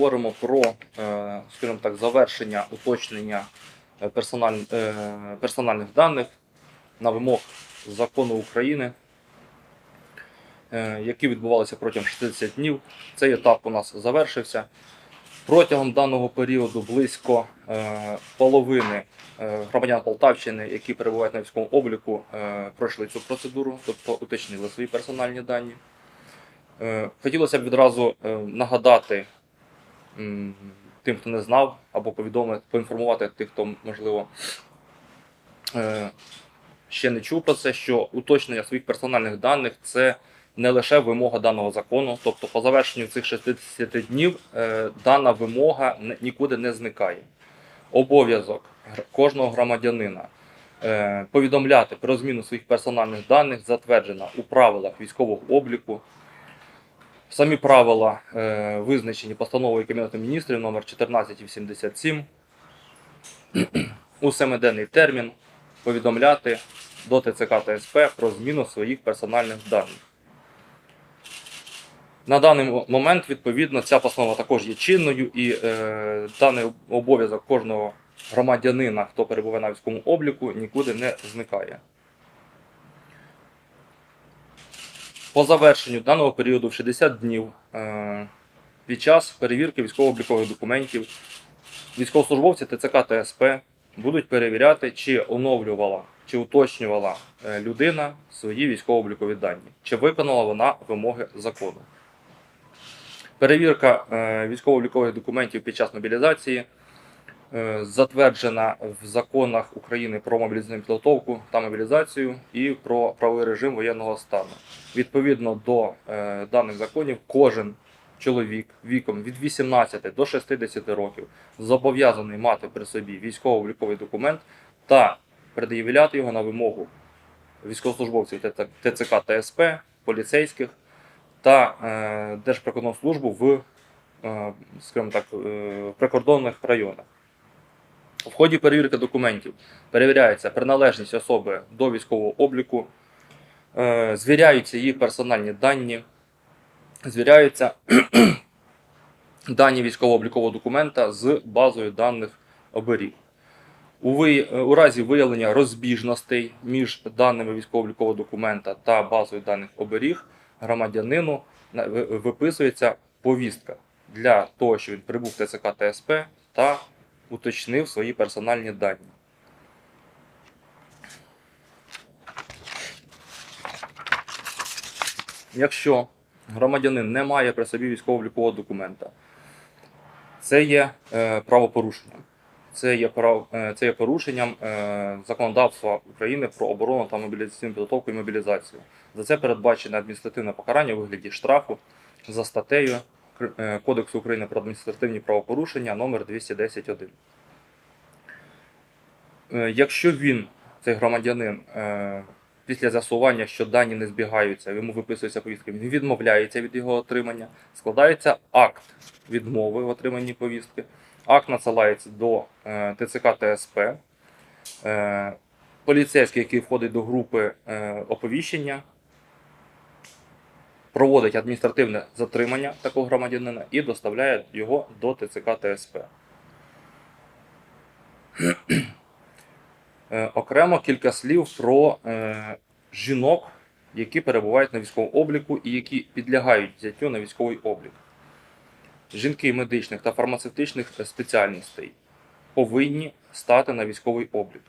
поговоримо про, е, скажімо так, завершення уточнення е, персональ, е, персональних даних на вимог закону України, які відбувалися протягом 60 днів. Цей етап у нас завершився. Протягом даного періоду близько половини громадян Полтавщини, які перебувають на військовому обліку, пройшли цю процедуру, тобто уточнили свої персональні дані. Хотілося б відразу нагадати тим, хто не знав, або повідомити, поінформувати тих, хто, можливо, е, ще не чув про це, що уточнення своїх персональних даних це не лише вимога даного закону, тобто по завершенню цих 60 днів е, дана вимога нікуди не зникає. Обов'язок кожного громадянина е, повідомляти про зміну своїх персональних даних затверджена у правилах військового обліку. Самі правила е, визначені постановою Кабінету міністрів номер 1487 у семиденний термін повідомляти до ТЦК та СП про зміну своїх персональних даних. На даний момент, відповідно, ця постанова також є чинною, і е, даний обов'язок кожного громадянина, хто перебуває на військовому обліку, нікуди не зникає. По завершенню даного періоду в 60 днів е, під час перевірки військово-облікових документів військовослужбовці ТЦК та СП будуть перевіряти, чи оновлювала, чи уточнювала е, людина свої військово-облікові дані, чи виконала вона вимоги закону. Перевірка е, військово-облікових документів під час мобілізації затверджена в законах України про мобілізаційну підготовку та мобілізацію і про правовий режим воєнного стану. Відповідно до е, даних законів, кожен чоловік віком від 18 до 60 років зобов'язаний мати при собі військово-обліковий документ та пред'являти його на вимогу військовослужбовців ТЦК та СП, поліцейських та е, Держприкордонслужбу в, е, скажімо так, е, прикордонних районах. В ході перевірки документів перевіряється приналежність особи до військового обліку, е, звіряються її персональні дані, звіряються дані військово-облікового документа з базою даних оберіг. У, ви- у разі виявлення розбіжностей між даними військово-облікового документа та базою даних оберіг громадянину виписується повістка для того, щоб він прибув ТЦК та СП та уточнив свої персональні дані. Якщо громадянин не має при собі військово-облікового документа, це є е, правопорушенням. Це є, прав, е, це є порушенням е, законодавства України про оборону та мобілізаційну підготовку і мобілізацію. За це передбачене адміністративне покарання у вигляді штрафу за статтею Кодексу України про адміністративні правопорушення номер 210.1. Е, Якщо він, цей громадянин, е, після з'ясування, що дані не збігаються, йому виписується повістка, він відмовляється від його отримання, складається акт відмови в отриманні повістки. Акт надсилається до е, ТЦК та СП. Е, поліцейський, який входить до групи е, оповіщення, проводить адміністративне затримання такого громадянина і доставляє його до ТЦК та СП. Е, Окремо кілька слів про е, жінок, які перебувають на військовому обліку і які підлягають взяттю на військовий облік. Жінки медичних та фармацевтичних спеціальностей повинні стати на військовий облік.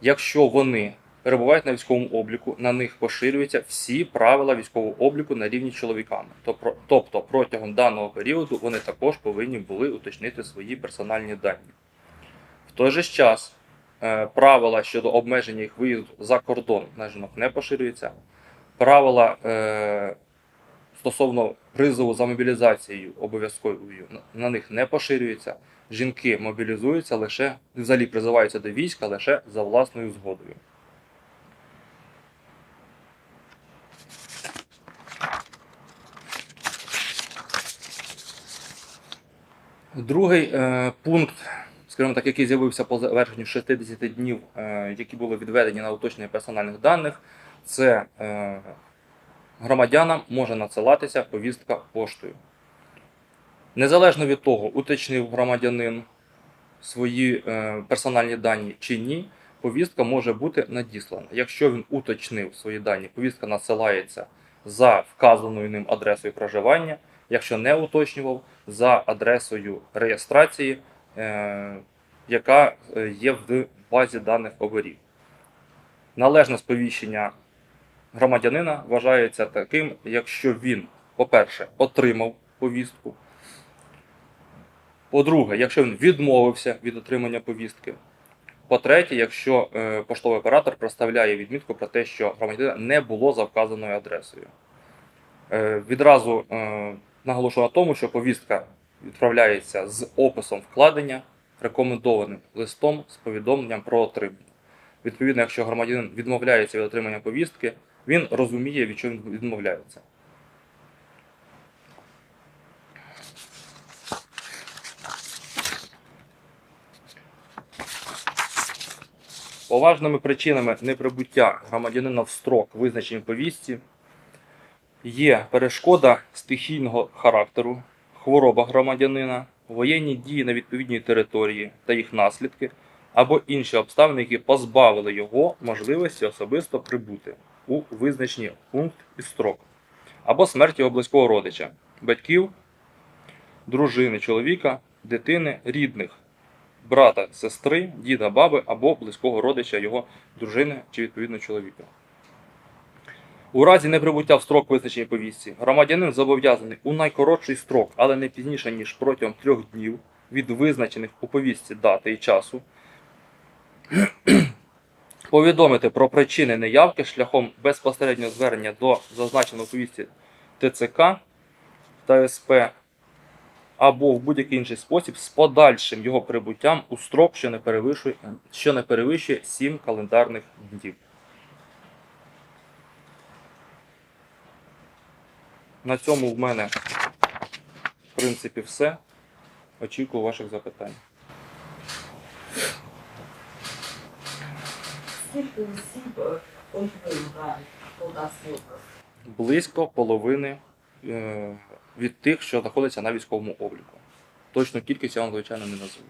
Якщо вони перебувають на військовому обліку, на них поширюються всі правила військового обліку на рівні чоловіками. Тобто, протягом даного періоду вони також повинні були уточнити свої персональні дані. В той же час е, правила щодо обмеження їх виїзду за кордон на жінок не поширюються. Правила е, стосовно призову за мобілізацією обов'язковою на них не поширюються. Жінки мобілізуються лише взагалі призиваються до війська лише за власною згодою. Другий е, пункт, скажімо так, який з'явився по завершенню 60 днів, е, які були відведені на уточнення персональних даних, це е, громадянам може надсилатися повістка поштою. Незалежно від того, уточнив громадянин свої е, персональні дані чи ні, повістка може бути надіслана. Якщо він уточнив свої дані, повістка надсилається за вказаною ним адресою проживання, якщо не уточнював, за адресою реєстрації, е, яка е, є в базі даних оберів. Належне сповіщення громадянина вважається таким, якщо він, по-перше, отримав повістку. По-друге, якщо він відмовився від отримання повістки. По-третє, якщо е, поштовий оператор представляє відмітку про те, що громадянина не було за вказаною адресою. Відразу наголошую на тому, що повістка відправляється з описом вкладення, рекомендованим листом з повідомленням про отримання. Відповідно, якщо громадянин відмовляється від отримання повістки, він розуміє, від чого він відмовляється. Поважними причинами неприбуття громадянина в строк, визначені повістці, є перешкода стихійного характеру, хвороба громадянина, воєнні дії на відповідній території та їх наслідки, або інші обставини, які позбавили його можливості особисто прибути у визначені пункт і строк, або смерть його близького родича, батьків, дружини, чоловіка, дитини, рідних, брата, сестри, діда, баби або близького родича його дружини чи відповідно чоловіка. У разі неприбуття в строк визначений повістці, громадянин зобов'язаний у найкоротший строк, але не пізніше, ніж протягом трьох днів від визначених у повістці дати і часу, повідомити про причини неявки шляхом безпосереднього звернення до зазначеного повістці ТЦК та СП або в будь-який інший спосіб з подальшим його прибуттям у строк, що не перевищує, що не перевищує 7 календарних днів. На цьому в мене, в принципі, все. Очікую ваших запитань. Скільки осіб е, контролює Полтавський? Близько половини е, від тих, що знаходяться на військовому обліку. Точну кількість я вам, звичайно, не назву.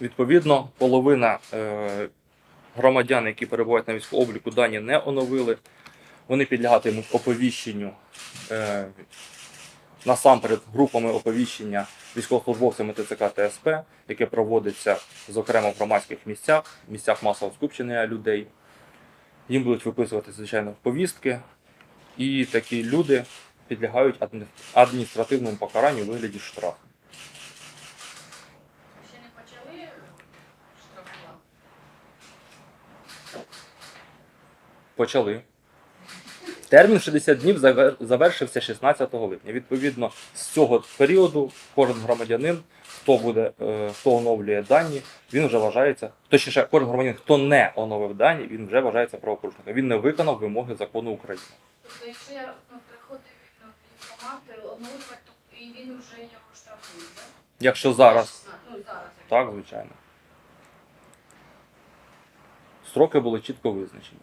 Відповідно, половина е, громадян, які перебувають на військовому дані не оновили. Вони підлягатимуть оповіщенню е, насамперед групами оповіщення військовослужбовцями ТЦК та СП, яке проводиться зокрема в громадських місцях, місцях масового скупчення людей. Їм будуть виписувати, звичайно, повістки, і такі люди підлягають адміністративному покаранню у вигляді штрафу. Ще не почали штрафувати? Почали. Термін 60 днів завер- завершився 16 липня. Відповідно, з цього періоду кожен громадянин, хто буде, е, хто оновлює дані, він вже вважається, точніше, кожен громадянин, хто не оновив дані, він вже вважається правопорушником. Він не виконав вимоги закону України. Тобто, якщо я ну, приходив ну, в військкомат, оновлювати, то і він вже його штрафує, так? Якщо зараз, Ну, зараз. так, звичайно. Строки були чітко визначені.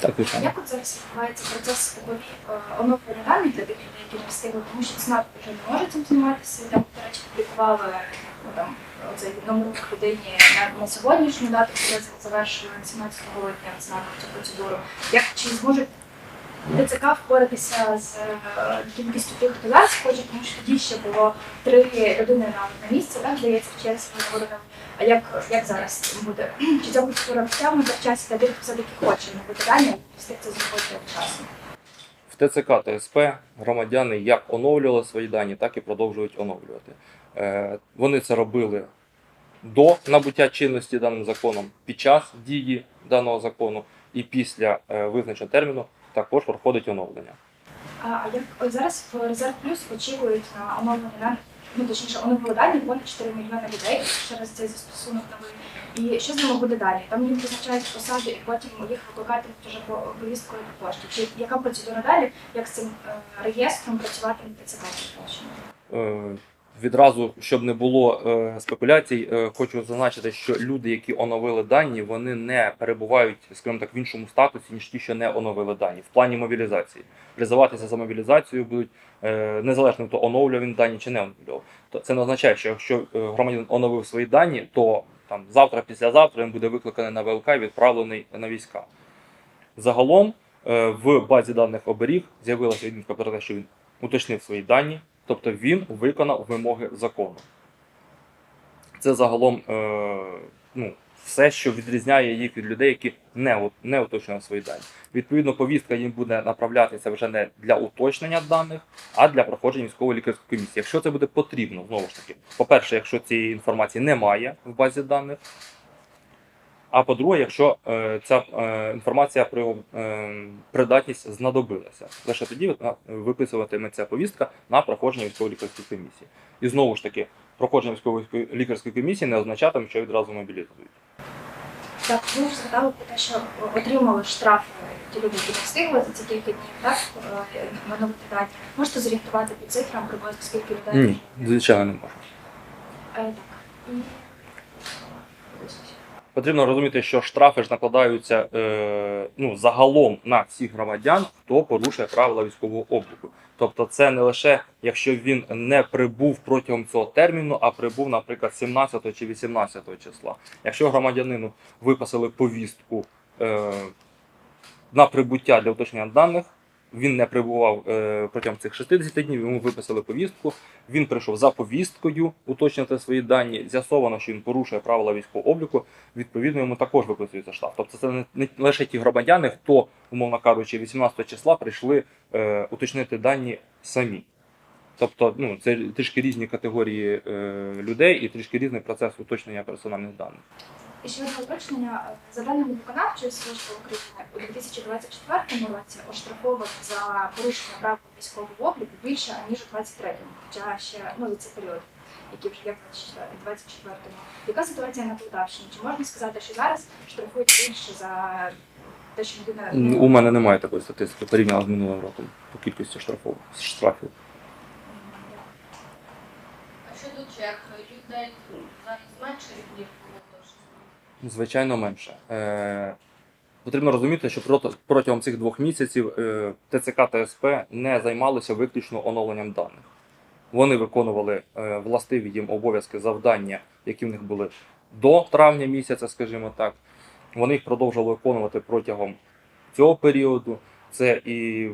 Так. Як от зараз відбувається процес такої оновлення даних для тих людей, які не встигли, тому що ЦНАП вже не може цим займатися. Там, до речі, публікували ну, там, оцей номер людині на, на сьогоднішню дату, коли завершили 17 липня ЦНАП цю процедуру. Як чи зможуть ТЦК впоратися з е, кількістю тих, хто зараз хоче, тому що тоді ще було три людини на місце, так, здається, в черзі виговорено. А як, як зараз буде? Чи ця процедура розтягнута в часі для тих, хто все-таки хоче набути дані, встиг це зробити вчасно? В ТЦК та СП громадяни як оновлювали свої дані, так і продовжують оновлювати. Е, Вони це робили до набуття чинності даним законом, під час дії даного закону і після е, визначеного терміну також проходить оновлення. А, як от зараз в Резерв Плюс очікують на оновлення ну точніше, оновили дані понад 4 мільйони людей через цей застосунок новий. І що з ними буде далі? Там їм призначають посади, і потім їх викликатимуть вже по повісткою по пошті. Чи яка процедура далі? Як з цим е, реєстром працювати ТЦК Полтавщини? Е, Відразу, щоб не було е, спекуляцій, е, хочу зазначити, що люди, які оновили дані, вони не перебувають, скажімо так, в іншому статусі, ніж ті, що не оновили дані. В плані мобілізації. Призиватися за мобілізацію будуть е, незалежно від того, оновлював він дані чи не оновлював. То це не означає, що якщо громадянин оновив свої дані, то там завтра, післязавтра він буде викликаний на ВЛК і відправлений на війська. Загалом в базі даних оберіг з'явилася відмітка про те, що він уточнив свої дані, тобто він виконав вимоги закону. Це загалом е, ну, все, що відрізняє їх від людей, які не, не уточнили свої дані. Відповідно, повістка їм буде направлятися вже не для уточнення даних, а для проходження військової лікарської комісії. Якщо це буде потрібно, знову ж таки, по-перше, якщо цієї інформації немає в базі даних. А по-друге, якщо е, ця е, інформація про його е, придатність знадобилася, лише тоді виписуватиметься повістка на проходження військової лікарської комісії. І знову ж таки, проходження військової лікарської комісії не означатиме, що відразу мобілізують. Так, ви згадали про те, що отримали штрафи ті люди, які встигли за ці кілька днів, так? Оновити дані. Можете зорієнтувати під цифрам приблизно скільки людей? Ні, звичайно, не можна. Е, так. Потрібно розуміти, що штрафи ж накладаються е, ну, загалом на всіх громадян, хто порушує правила військового обліку. Тобто, це не лише якщо він не прибув протягом цього терміну, а прибув, наприклад, 17 чи 18 числа. Якщо громадянину виписали повістку е, на прибуття для уточнення даних, він не прибував е, протягом цих 60 днів, йому виписали повістку. Він прийшов за повісткою уточнити свої дані. З'ясовано, що він порушує правила військового обліку. Відповідно, йому також виписується штраф. Тобто, це не, лише ті громадяни, хто, умовно кажучи, 18 числа прийшли е, уточнити дані самі. Тобто, ну, це трішки різні категорії е, людей і трішки різний процес уточнення персональних даних. І ще одне уточнення. За даними виконавчої служби України, у 2024 році оштрафованих за порушення правил військового обліку більше, ніж у 23-му, хоча ще ну, за цей період, який вже є в 24-му. Яка ситуація на Полтавщині? Чи можна сказати, що зараз штрафують більше за те, що людина У мене немає такої статистики порівняно з минулим роком по кількості штрафів. штрафів. А щодо черг, людей зараз менше 6 Звичайно, менше. Е, потрібно розуміти, що протягом цих двох місяців е, ТЦК та СП не займалися виключно оновленням даних. Вони виконували е, властиві їм обов'язки завдання, які в них були до травня місяця, скажімо так. Вони їх продовжували виконувати протягом цього періоду. Це і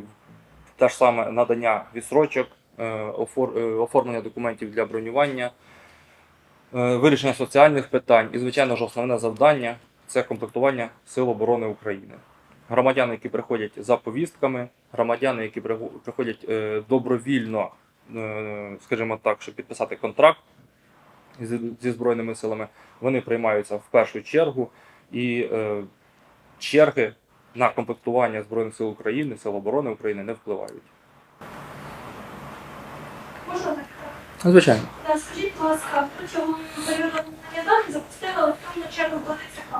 те ж саме надання відсрочок, е, е, оформлення документів для бронювання, вирішення соціальних питань і, звичайно ж, основне завдання це комплектування Сил оборони України. Громадяни, які приходять за повістками, громадяни, які приходять е, добровільно, е, скажімо так, щоб підписати контракт зі, Збройними силами, вони приймаються в першу чергу і е, черги на комплектування Збройних сил України, Сил оборони України не впливають. Можна так? Звичайно. Скажіть, будь ласка, протягом періоду надання даних запустили електронну чергу до ТЦК.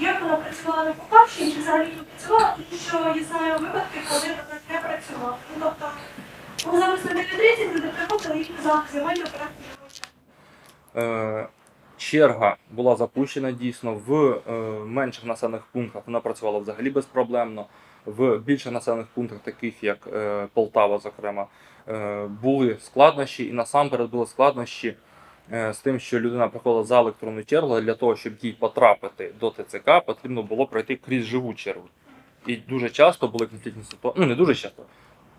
Як вона працювала на Полтавщині, чи взагалі не працювала, тому що я знаю випадки, коли вона не працювала. Ну, тобто, ми зараз на 9.30 люди приходили, їх займають порядку живого Е, черга була запущена дійсно в е, менших населених пунктах. Вона працювала взагалі безпроблемно. В більших населених пунктах, таких як е, Полтава, зокрема, е, були складнощі, і насамперед були складнощі е, з тим, що людина приходила за електронну чергу. Для того, щоб їй потрапити до ТЦК, потрібно було пройти крізь живу чергу. І дуже часто були конфліктні ситуації. Ну не дуже часто.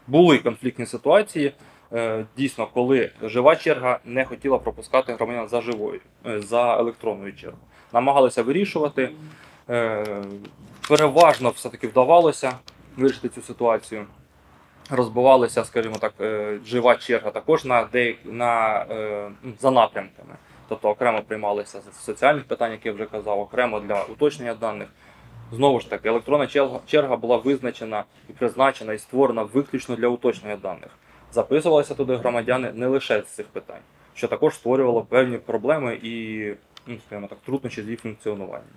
Були конфліктні ситуації, Е, дійсно, коли жива черга не хотіла пропускати громадян за живою, е, за електронною чергою. Намагалися вирішувати. Е, Переважно все-таки вдавалося вирішити цю ситуацію. Розбивалися, скажімо так, е, жива черга також на деяк... на, е, за напрямками. Тобто окремо приймалися з соціальних питань, як я вже казав, окремо для уточнення даних. Знову ж таки, електронна черга- черга була визначена і призначена і створена виключно для уточнення даних записувалися туди громадяни не лише з цих питань, що також створювало певні проблеми і, ну, скажімо так, труднощі з їх функціонуванням.